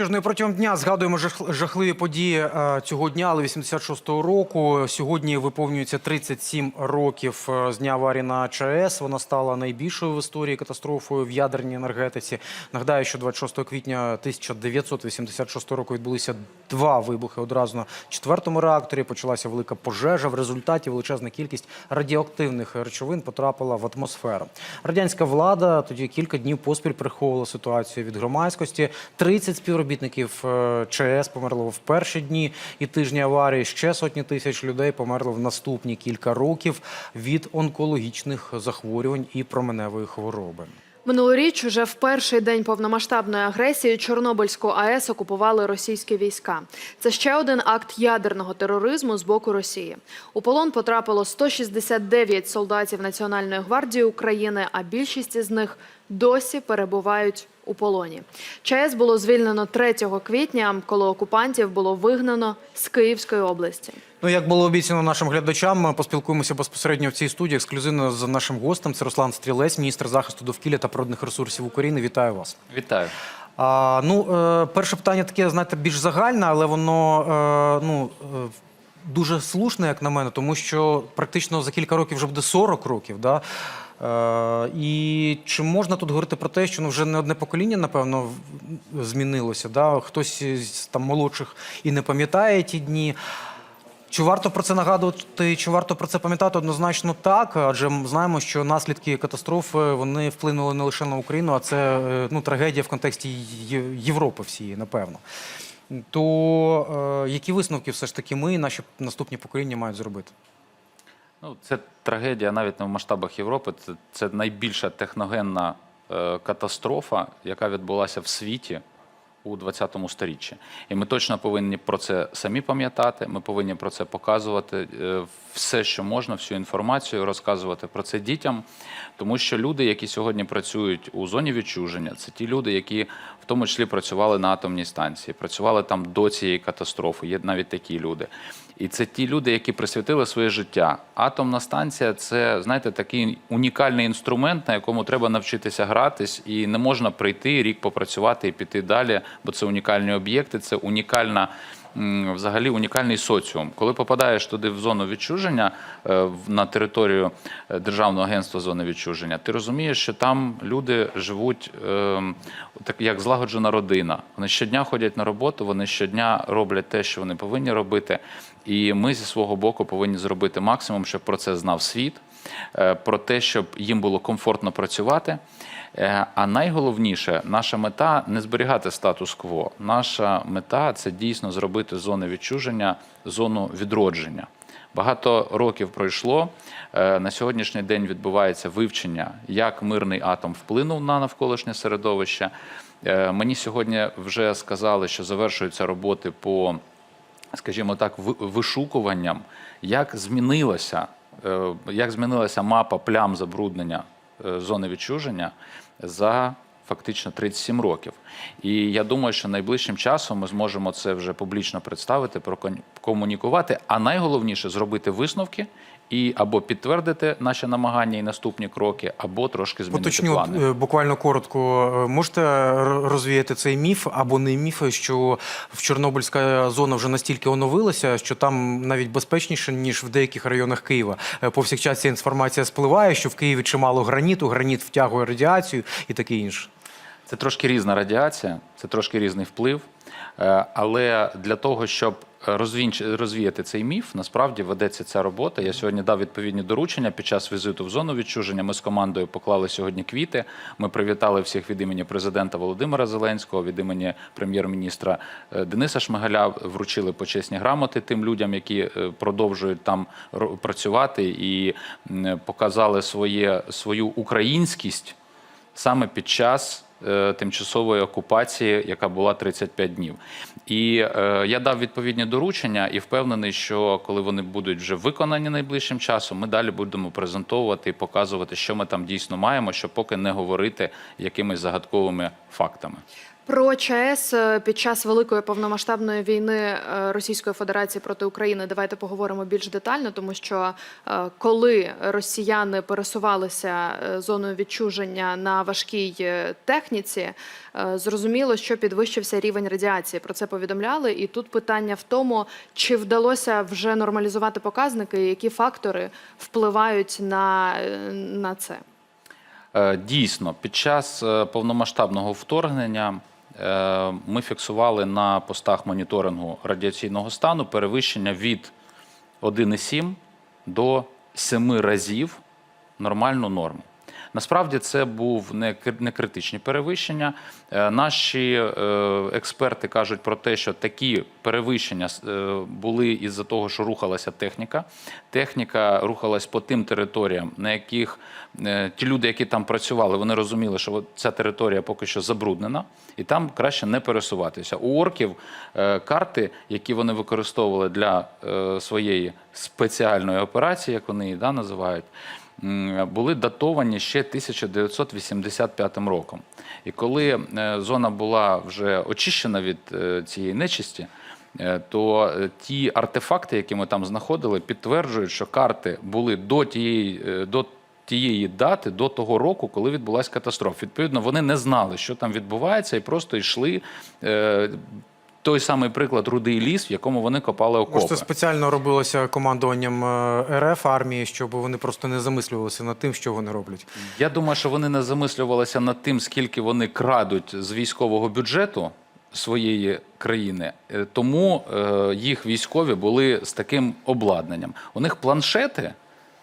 Що ж, ну протягом дня згадуємо жах- жахливі події е, цього дня, але 86-го року. Сьогодні виповнюється 37 років е, з дня аварії на ЧАЕС. Вона стала найбільшою в історії катастрофою в ядерній енергетиці. Нагадаю, що 26 квітня 1986 року відбулися два вибухи одразу на четвертому реакторі. Почалася велика пожежа. В результаті величезна кількість радіоактивних речовин потрапила в атмосферу. Радянська влада тоді кілька днів поспіль приховувала ситуацію від громадськості. 30 співробітників е, ЧАЕС померло в перші дні і тижні аварії. Ще сотні тисяч людей померли в наступні кілька років від онкологічних захворювань і променевої хвороби. Минулоріч уже в перший день повномасштабної агресії Чорнобильську АЕС окупували російські війська. Це ще один акт ядерного тероризму з боку Росії. У полон потрапило 169 солдатів Національної гвардії України, а більшість із них досі перебувають у полоні. ЧАЕС було звільнено 3 квітня, коли окупантів було вигнано з Київської області. Ну, як було обіцяно нашим глядачам, ми поспілкуємося безпосередньо в цій студії ексклюзивно з нашим гостем. Це Руслан Стрілець, міністр захисту довкілля та природних ресурсів України. Вітаю вас. Вітаю. А, ну, е, перше питання таке, знаєте, більш загальне, але воно е, ну, е, дуже слушне, як на мене, тому що практично за кілька років вже буде 40 років. Да? Е, і чи можна тут говорити про те, що ну, вже не одне покоління, напевно, змінилося? Да? Хтось з там молодших і не пам'ятає ті дні. Чи варто про це нагадувати, чи варто про це пам'ятати? Однозначно так, адже ми знаємо, що наслідки катастрофи вони вплинули не лише на Україну, а це е, ну, трагедія в контексті Європи всієї, напевно. То е, які висновки все ж таки ми наші наступні покоління мають зробити? Ну, це трагедія навіть не в масштабах Європи. Це, це найбільша техногенна е, катастрофа, яка відбулася в світі у 20 сторіччі. І ми точно повинні про це самі пам'ятати. Ми повинні про це показувати е, все, що можна, всю інформацію, розказувати про це дітям. Тому що люди, які сьогодні працюють у зоні відчуження, це ті люди, які в тому числі працювали на атомній станції, працювали там до цієї катастрофи. Є навіть такі люди. І це ті люди, які присвятили своє життя. Атомна станція це, знаєте, такий унікальний інструмент, на якому треба навчитися гратись, і не можна прийти рік попрацювати і піти далі, бо це унікальні об'єкти, це унікальна. Взагалі унікальний соціум. Коли попадаєш туди в зону відчуження е, на територію е, Державного агентства зони відчуження, ти розумієш, що там люди живуть ем, так як злагоджена родина. Вони щодня ходять на роботу, вони щодня роблять те, що вони повинні робити. І ми зі свого боку повинні зробити максимум, щоб про це знав світ, е, про те, щоб їм було комфортно працювати. Е, А найголовніше, наша мета не зберігати статус-кво. Наша мета це дійсно зробити зони відчуження зону відродження. Багато років пройшло. Е, На сьогоднішній день відбувається вивчення, як мирний атом вплинув на навколишнє середовище. Е, Мені сьогодні вже сказали, що завершуються роботи по скажімо так, ви- вишукуванням, як змінилася, як змінилася мапа плям забруднення зони відчуження за фактично 37 років. І я думаю, що найближчим часом ми зможемо це вже публічно представити, прокомунікувати, а найголовніше зробити висновки і або підтвердити наші намагання і наступні кроки, або трошки змінити Поточню плани. е, буквально коротко. Е, Можете розвіяти цей міф або не міф, що в Чорнобильська зона вже настільки оновилася, що там навіть безпечніше, ніж в деяких районах Києва. Е, Повсякчас ця інформація спливає, що в Києві чимало граніту, граніт втягує радіацію і таке інше. Це трошки різна радіація, це трошки різний вплив. Але для того, щоб розвіяти цей міф, насправді ведеться ця робота. Я сьогодні дав відповідні доручення під час візиту в зону відчуження. Ми з командою поклали сьогодні квіти. Ми привітали всіх від імені президента Володимира Зеленського, від імені прем'єр-міністра е, Дениса Шмигаля. Вручили почесні грамоти тим людям, які е, продовжують там працювати і м, показали своє, свою українськість саме під час е, тимчасової окупації, яка була 35 днів. І е, я дав відповідні доручення і впевнений, що коли вони будуть вже виконані найближчим часом, ми далі будемо презентовувати і показувати, що ми там дійсно маємо, щоб поки не говорити якимись загадковими фактами. Про ЧАЕС е, під час великої повномасштабної війни е, Російської Федерації проти України давайте поговоримо більш детально, тому що е, коли росіяни пересувалися зоною відчуження на важкій техніці, зрозуміло, що підвищився рівень радіації. Про це повідомляли. І тут питання в тому, чи вдалося вже нормалізувати показники, які фактори впливають на, на це. Е, Дійсно, під час е, повномасштабного вторгнення е, ми фіксували на постах моніторингу радіаційного стану перевищення від 1,7 до 7 разів нормальну норму. Насправді це був не критичні перевищення. Е, Наші е, експерти кажуть про те, що такі перевищення е, були із-за того, що рухалася техніка. Техніка рухалась по тим територіям, на яких ті люди, які там працювали, вони розуміли, що ця територія поки що забруднена, і там краще не пересуватися. У орків карти, які вони використовували для своєї спеціальної операції, як вони її називають, були датовані ще 1985 роком. І коли е, зона була вже очищена від е, цієї нечисті, е, то ті артефакти, які ми там знаходили, підтверджують, що карти були до тієї до тієї дати, до того року, коли відбулася катастрофа. Відповідно, вони не знали, що там відбувається, і просто йшли. Той самий приклад рудий ліс, в якому вони копали окопи. Може, це спеціально робилося командуванням е, РФ армії, щоб вони просто не замислювалися над тим, що вони роблять. Я думаю, що вони не замислювалися над тим, скільки вони крадуть з військового бюджету своєї країни, Е, тому е, їх військові були з таким обладнанням. У них планшети.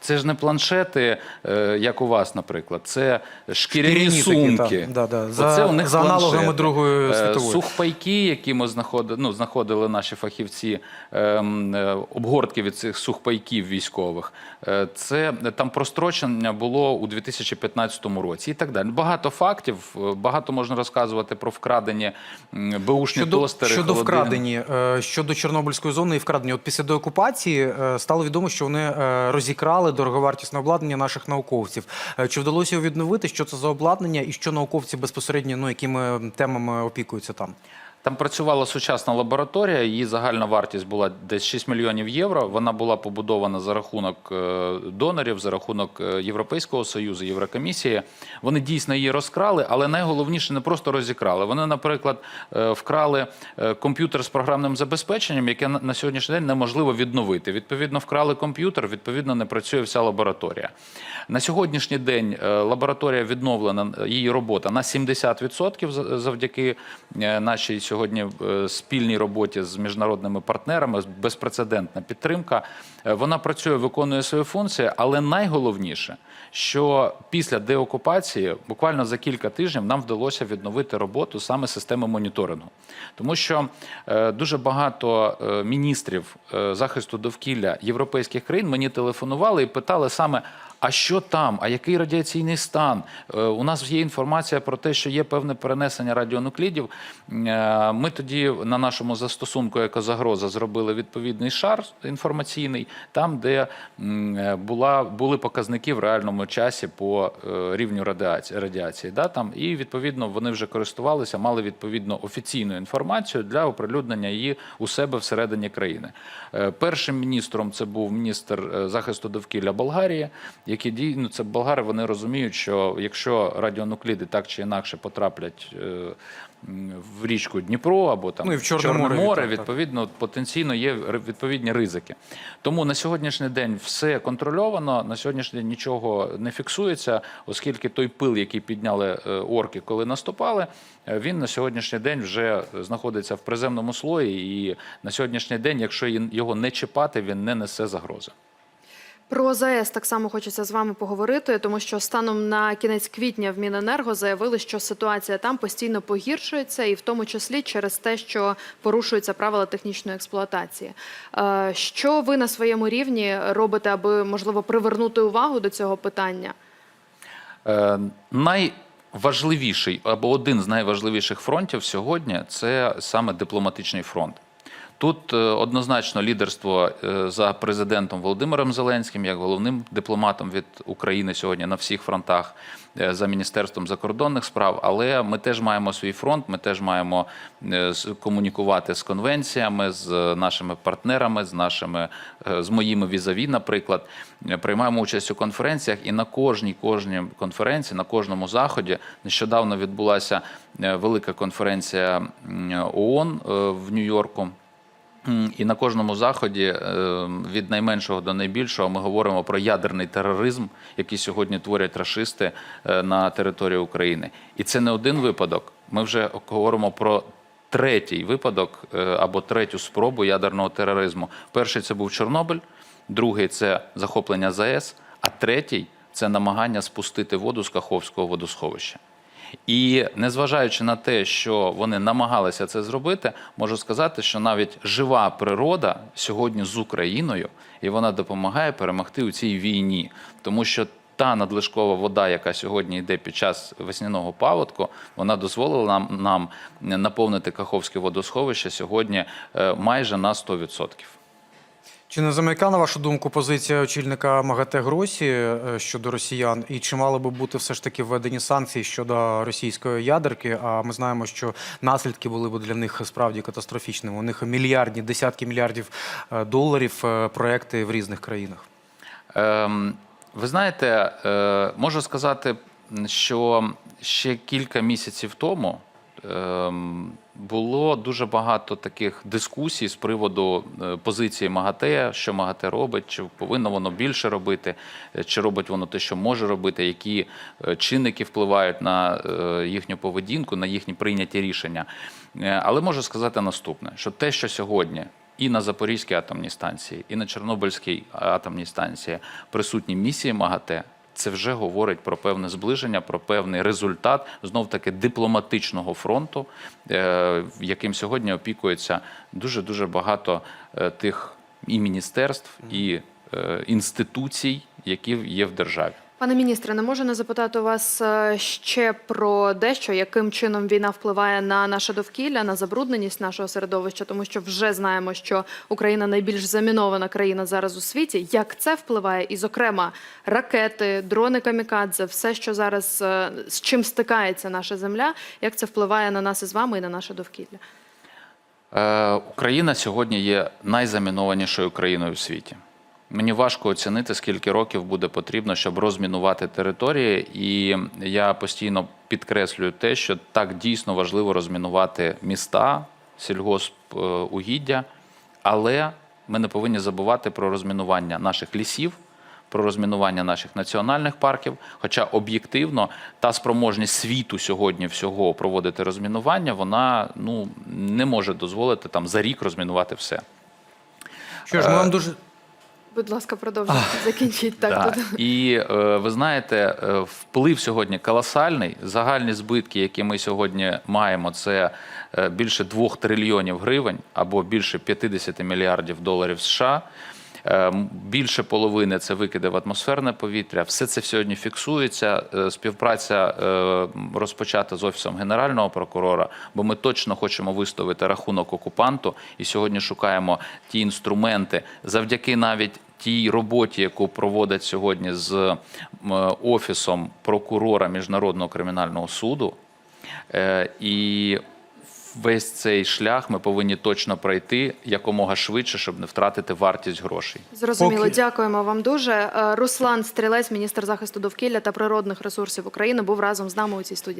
Це ж не планшети, е, як у вас, наприклад, це шкіряні Шкіряні такі, сумки. Да, да. Оце За- у них за аналогами планшети. Другої Е, світової. Сухпайки, які ми знаходили, ну, знаходили наші фахівці, ем, е, обгортки від цих сухпайків військових. Це там прострочення було у 2015 році і так далі. Багато фактів, багато можна розказувати про вкрадені м, беушні Щодо, тостери. щодо холодильники. вкрадені, щодо Чорнобильської зони і вкрадені. От після деокупації стало відомо, що вони е, розікрали дороговартісне обладнання наших науковців. Е, Чи вдалося відновити? Що це за обладнання і що науковці безпосередньо ну, якими темами опікуються там? Там працювала сучасна лабораторія. Її загальна вартість була десь 6 мільйонів євро. Вона була побудована за рахунок е, донорів, за рахунок е, Європейського союзу, Єврокомісії. Вони дійсно її розкрали, але найголовніше не просто розікрали. Вони, наприклад, е, вкрали комп'ютер з програмним забезпеченням, яке на- сьогоднішній день неможливо відновити. Відповідно, вкрали комп'ютер, відповідно, не працює вся лабораторія. На сьогоднішній день лабораторія відновлена, її робота на 70% за- завдяки нашій сьогодні е, спільній роботі з міжнародними партнерами, безпрецедентна підтримка. Е, Вона працює, виконує свої функції, але найголовніше, що після деокупації, буквально за кілька тижнів, нам вдалося відновити роботу саме системи моніторингу, тому що е, дуже багато міністрів захисту довкілля європейських країн мені телефонували і питали саме. А що там? А який радіаційний стан? Е, У нас є інформація про те, що є певне перенесення радіонуклідів. Е, Ми тоді на нашому застосунку екозагроза зробили відповідний шар інформаційний, там, де е, була, були показники в реальному часі по рівню радіації. радіації да, там, і відповідно вони вже користувалися, мали відповідно офіційну інформацію для оприлюднення її у себе всередині країни. Першим міністром це був міністр захисту довкілля Болгарії, які дій, ну, це болгари, вони розуміють, що якщо радіонукліди так чи інакше потраплять е, в річку Дніпро або там Ну, і в Чорне море, так, так. відповідно потенційно є відповідні ризики. Тому на сьогоднішній день все контрольовано. На сьогоднішній день нічого не фіксується, оскільки той пил, який підняли е, орки, коли наступали, е, він на сьогоднішній день вже знаходиться в приземному слої. І на сьогоднішній день, якщо його не чіпати, він не несе загрози. Про ЗАЕС так само хочеться з вами поговорити, тому що станом на кінець квітня в Міненерго заявили, що ситуація там постійно погіршується, і в тому числі через те, що порушуються правила технічної експлуатації. Е, Що ви на своєму рівні робите, аби можливо привернути увагу до цього питання? Е, Найважливіший або один з найважливіших фронтів сьогодні це саме дипломатичний фронт. Тут е, однозначно лідерство е, за президентом Володимиром Зеленським, як головним дипломатом від України сьогодні на всіх фронтах, е, за міністерством закордонних справ. Але ми теж маємо свій фронт. Ми теж маємо комунікувати з конвенціями, з нашими партнерами, з нашими з моїми візаві, наприклад. Приймаємо участь у конференціях, і на кожній кожній конференції, на кожному заході нещодавно відбулася велика конференція ООН в Нью-Йорку. І на кожному заході е, від найменшого до найбільшого ми говоримо про ядерний тероризм, який сьогодні творять рашисти е, на території України. І це не один випадок. Ми вже говоримо про третій випадок е, або третю спробу ядерного тероризму. Перший це був Чорнобиль, другий це захоплення ЗАЕС, а третій це намагання спустити воду з Каховського водосховища. І незважаючи на те, що вони намагалися це зробити, можу сказати, що навіть жива природа сьогодні з Україною, і вона допомагає перемогти у цій війні, тому що. Та надлишкова вода, яка сьогодні йде під час весняного паводку, вона дозволила нам, нам наповнити Каховське водосховище сьогодні е, майже на 100%. Чи не замайка, на вашу думку, позиція очільника МАГАТЕ Гросі е, щодо росіян? І чи мали би бути все ж таки введені санкції щодо російської ядерки? А ми знаємо, що наслідки були б для них справді катастрофічними. У них мільярдні, десятки мільярдів е, доларів е, проекти в різних країнах. Ем, ви знаєте, е, можу сказати, що ще кілька місяців тому було дуже багато таких дискусій з приводу е, позиції МАГАТЕ, що МАГАТЕ робить, чи повинно воно більше робити, е, чи робить воно те, що може робити, які е, чинники впливають на їхню поведінку, на їхні прийняті рішення. Але можу сказати наступне: що те, що сьогодні і на Запорізькій атомній станції, і на Чорнобильській атомній станції присутні місії МАГАТЕ. Це вже говорить про певне зближення, про певний результат знов таки дипломатичного фронту, е, яким сьогодні опікується дуже дуже багато е, тих і міністерств, і е, інституцій, які є в державі. Пане міністре, не можу не запитати у вас е, ще про дещо, яким чином війна впливає на наше довкілля, на забрудненість нашого середовища, тому що вже знаємо, що Україна найбільш замінована країна зараз у світі. Як це впливає? І, зокрема, ракети, дрони камікадзе, все, що зараз е, з чим стикається наша земля, як це впливає на нас із вами і на наше довкілля? Е, Україна сьогодні є найзамінованішою країною у світі. Мені важко оцінити, скільки років буде потрібно, щоб розмінувати території, і я постійно підкреслюю те, що так дійсно важливо розмінувати міста, сільгоспугіддя, але ми не повинні забувати про розмінування наших лісів, про розмінування наших національних парків. Хоча об'єктивно та спроможність світу сьогодні всього проводити розмінування, вона ну не може дозволити там за рік розмінувати все. Що ж, ми вам дуже Будь ласка, продовжуйте. Закінчіть так. Да. Тут. І е, ви знаєте, е, вплив сьогодні колосальний. Загальні збитки, які ми сьогодні маємо, це е, більше 2 трильйонів гривень або більше 50 мільярдів доларів США. Більше половини це викиди в атмосферне повітря. Все це сьогодні фіксується. Співпраця розпочата з офісом генерального прокурора, бо ми точно хочемо виставити рахунок окупанту і сьогодні шукаємо ті інструменти завдяки навіть тій роботі, яку проводять сьогодні з офісом прокурора міжнародного кримінального суду. Е, І весь цей шлях ми повинні точно пройти якомога швидше, щоб не втратити вартість грошей. Зрозуміло, Поки- дякуємо вам дуже. Е, Руслан Стрілець, міністр захисту довкілля та природних ресурсів України, був разом з нами у цій студії.